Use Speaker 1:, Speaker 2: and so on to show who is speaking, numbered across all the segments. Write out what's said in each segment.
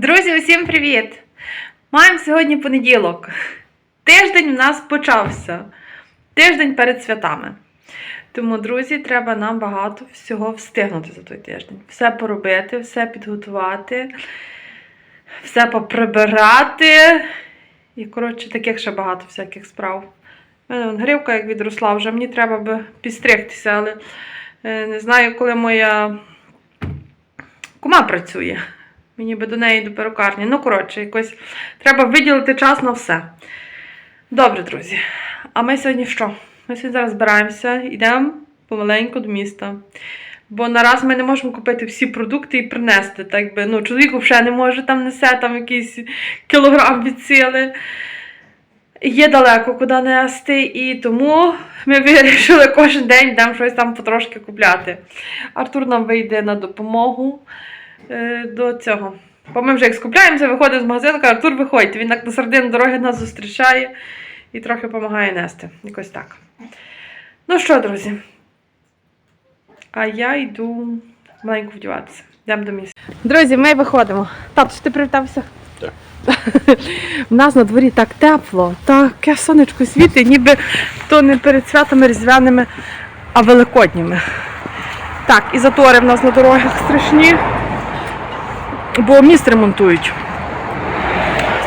Speaker 1: Друзі, усім привіт! Маємо сьогодні понеділок. Тиждень в нас почався. Тиждень перед святами. Тому, друзі, треба нам багато всього встигнути за той тиждень. Все поробити, все підготувати, все поприбирати. І, коротше, таких ще багато всяких справ. У мене гривка як відросла, вже мені треба би підстригтися, але е, не знаю, коли моя кума працює. Мені би до неї до перукарні. Ну, коротше, якось треба виділити час на все. Добре, друзі. А ми сьогодні що? Ми сьогодні зараз збираємося, йдемо помаленьку до міста. Бо нараз ми не можемо купити всі продукти і принести. Так би, ну, чоловік взагалі не може, там несе там якийсь кілограм від сили. Є далеко куди нести, і тому ми вирішили кожен день йдемо щось там потрошки купляти. Артур нам вийде на допомогу е, до цього. Бо ми вже як скупляємося, виходимо з магазину, каже, Артур, виходь. Він так на середину дороги нас зустрічає і трохи допомагає нести. Якось так. Ну що, друзі? А я йду маленько вдіватися. Йдемо до місця. Друзі, ми виходимо. Тату, ти привітався?
Speaker 2: Так.
Speaker 1: У нас на дворі так тепло, таке сонечко світить, ніби то не перед святами різдвяними, а великодніми. Так, і затори в нас на дорогах страшні, бо міст ремонтують.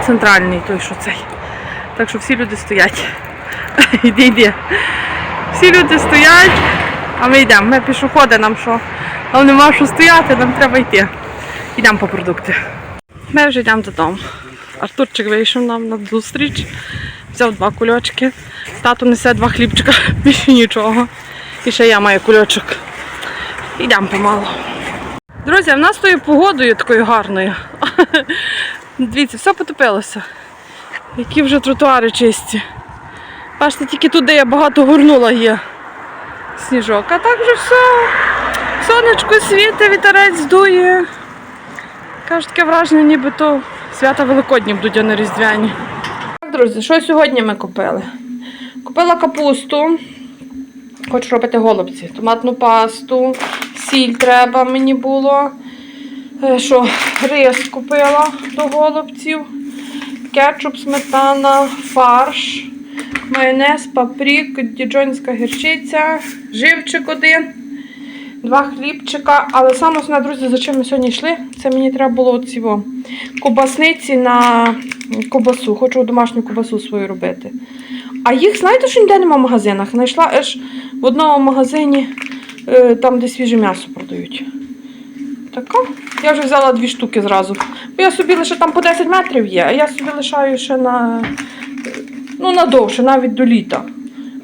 Speaker 1: Центральний той, що цей. Так що всі люди стоять. Іди, йди. Всі люди стоять, а ми йдемо. Ми пішоходи, нам що. Але нема що стояти, нам треба йти. Йдемо по продукти. Ми вже йдемо додому. Артурчик вийшов нам на зустріч, взяв два кульочки. Тато несе два хлібчика, більше нічого. І ще я маю кульочок. Йдемо помалу. Друзі, в нас тою погодою такою гарною. Дивіться, все потопилося. Які вже тротуари чисті. Бачите, тільки тут, де я багато горнула є сніжок. А так вже все. Сонечко світить, вітерець дує. Каже, таке враження, ніби то свята Великодні будуть, а не різдвяні. Так, друзі, що сьогодні ми купили? Купила капусту. Хочу робити голубці. Томатну пасту, сіль треба мені було. Е, Що, рис купила до голубців, кетчуп, сметана, фарш, майонез, паприк, діджонська гірчиця, живчик один два хлібчика. Але саме основне, друзі, за чим ми сьогодні йшли, це мені треба було во, кубасниці на кубасу. Хочу домашню кубасу свою робити. А їх, знаєте, що ніде нема в магазинах. Знайшла аж в одному магазині, е, там, де свіже м'ясо продають. Така. Я вже взяла дві штуки зразу. Бо я собі лише там по 10 метрів є, а я собі лишаю ще на, ну, надовше, навіть до літа.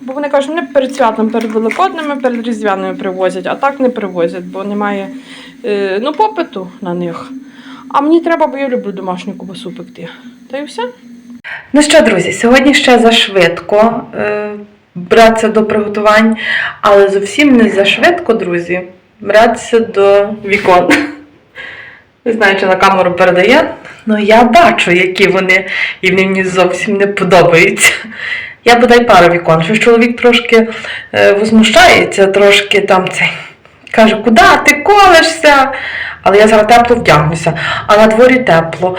Speaker 1: Бо вони кажуть, вони перед святом, перед великодними, перед різдвяними привозять, а так не привозять, бо немає е, ну, попиту на них. А мені треба, бо я люблю домашню кубасу пекти. Та й все. Ну що, друзі, сьогодні ще зашвидко е, братися до приготувань, але зовсім не зашвидко, друзі, братися до вікон. Не знаю, чи на камеру передає, але я бачу, які вони, і мені зовсім не подобаються. Я бодай пару вікон, що чоловік трошки е, возмущається, трошки там цей. Каже, куди ти колешся? Але я зараз тепло вдягнуся, а на дворі тепло.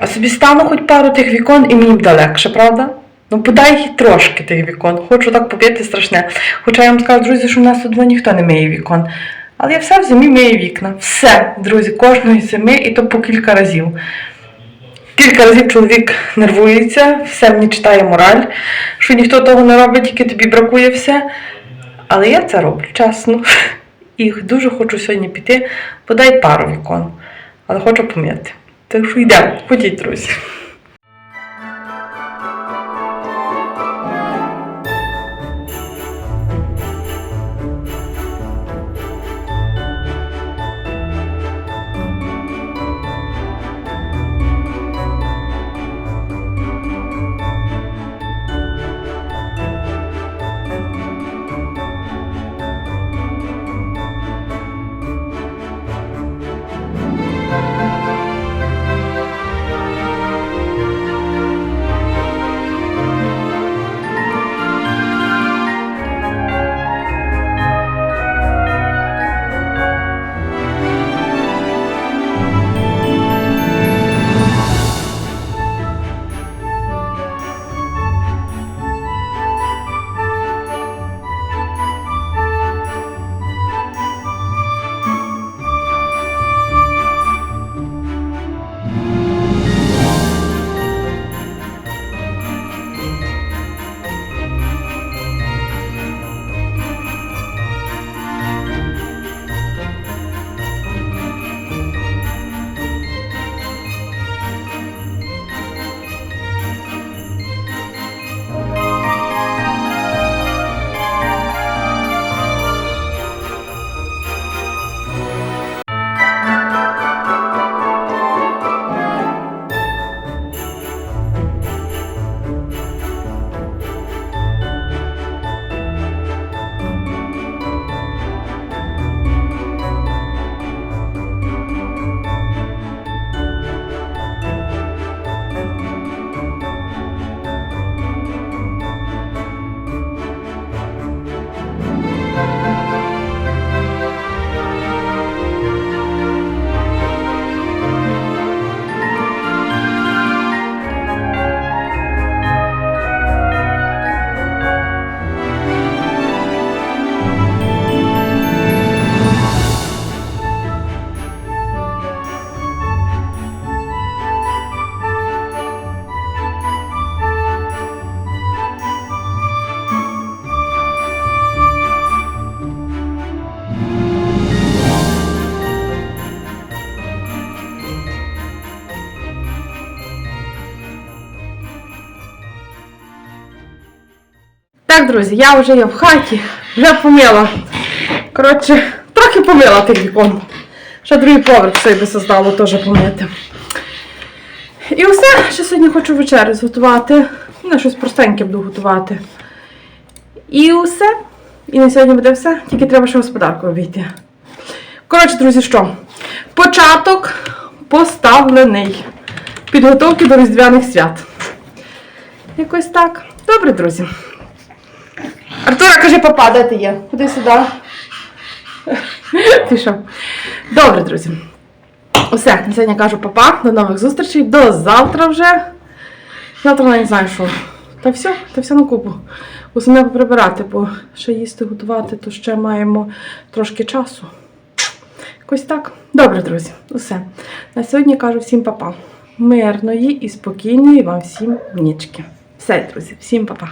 Speaker 1: А собі стану хоч пару тих вікон і мені буде легше, правда? Ну, подай трошки тих вікон. Хочу так побити страшне. Хоча я вам скажу, друзі, що в нас тут ніхто не миє вікон. Але я все в зимі мию вікна. Все, друзі, кожної зими і то по кілька разів. Кілька разів чоловік нервується, все мені читає мораль, що ніхто того не робить, тільки тобі бракує все. Але я це роблю, чесно. І дуже хочу сьогодні піти, подай пару вікон, але хочу помити. Так що йдемо, ходіть, друзі. Так, друзі, я вже є в хаті, вже помила. Коротше, трохи помила тих вікон. Ще другий поверх би создало теж помити. І все, ще сьогодні хочу вечерю зготувати. Ну, щось простеньке буду готувати. І все. І на сьогодні буде все. Тільки треба ще господарку обійти. Коротше, друзі, що? Початок поставлений. Підготовки до Різдвяних свят. Якось так. Добре, друзі. Артура, кажи, папа, де ти є? Ходи сюди. Пішов. Добре, друзі. Усе, на сьогодні кажу папа. До нових зустрічей. До завтра вже. Завтра не знаю, що. Та все, та все на купу. Усе прибирати, бо ще їсти готувати, то ще маємо трошки часу. Якось так. Добре, друзі, усе. На сьогодні кажу всім папа. Мирної і спокійної вам всім нічки. Все, друзі, всім папа.